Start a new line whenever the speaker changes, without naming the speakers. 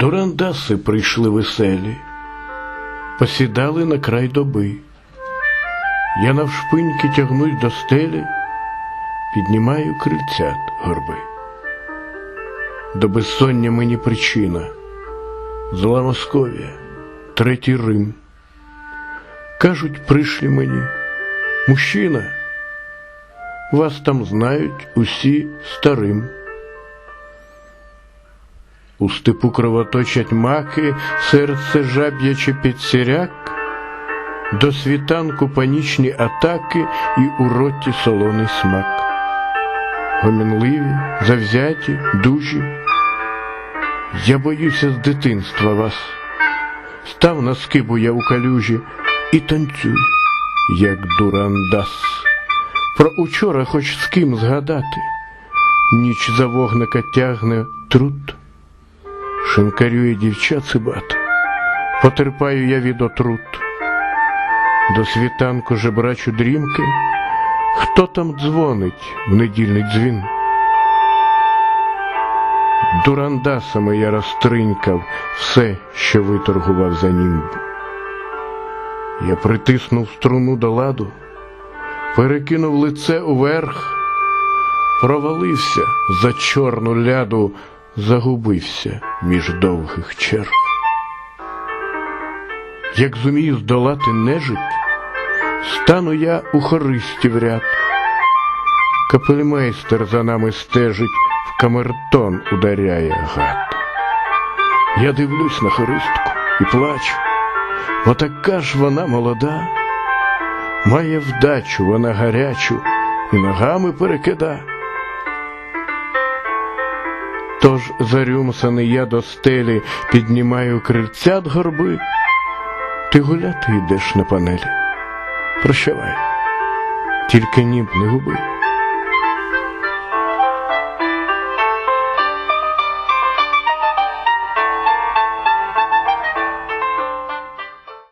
Дурандаси прийшли веселі, посідали на край доби. Я навшпиньки тягнусь до стелі, піднімаю крильцят горби. До безсоння мені причина, зла Московія, третій Рим. Кажуть, прийшли мені, мужчина, вас там знають усі старим. У степу кровоточать маки, серце жаб'яче підсіряк, до світанку панічні атаки і у роті солоний смак. Гомінливі, завзяті, дужі. Я боюся з дитинства вас. Став на скибу я у калюжі і танцюй, як дурандас. Про учора хоч з ким згадати, ніч за вогника тягне труд шинкарює дівча цибат, потерпаю я від отрут. До світанку жебрачу дрімки, хто там дзвонить в недільний дзвін? Дурандасами я розтринькав все, що виторгував за німб. Я притиснув струну до ладу, перекинув лице уверх, провалився за чорну ляду, загубився між довгих черг. Як зумію здолати нежить, стану я у хористі в ряд. Капельмейстер за нами стежить, в камертон ударяє гад. Я дивлюсь на хористку і плачу, бо така ж вона молода, має вдачу, вона гарячу і ногами перекида. Тож зарюмсаний я до стелі піднімаю крильцят горби, ти гуляти йдеш на панелі. Прощавай, тільки ніб не губи.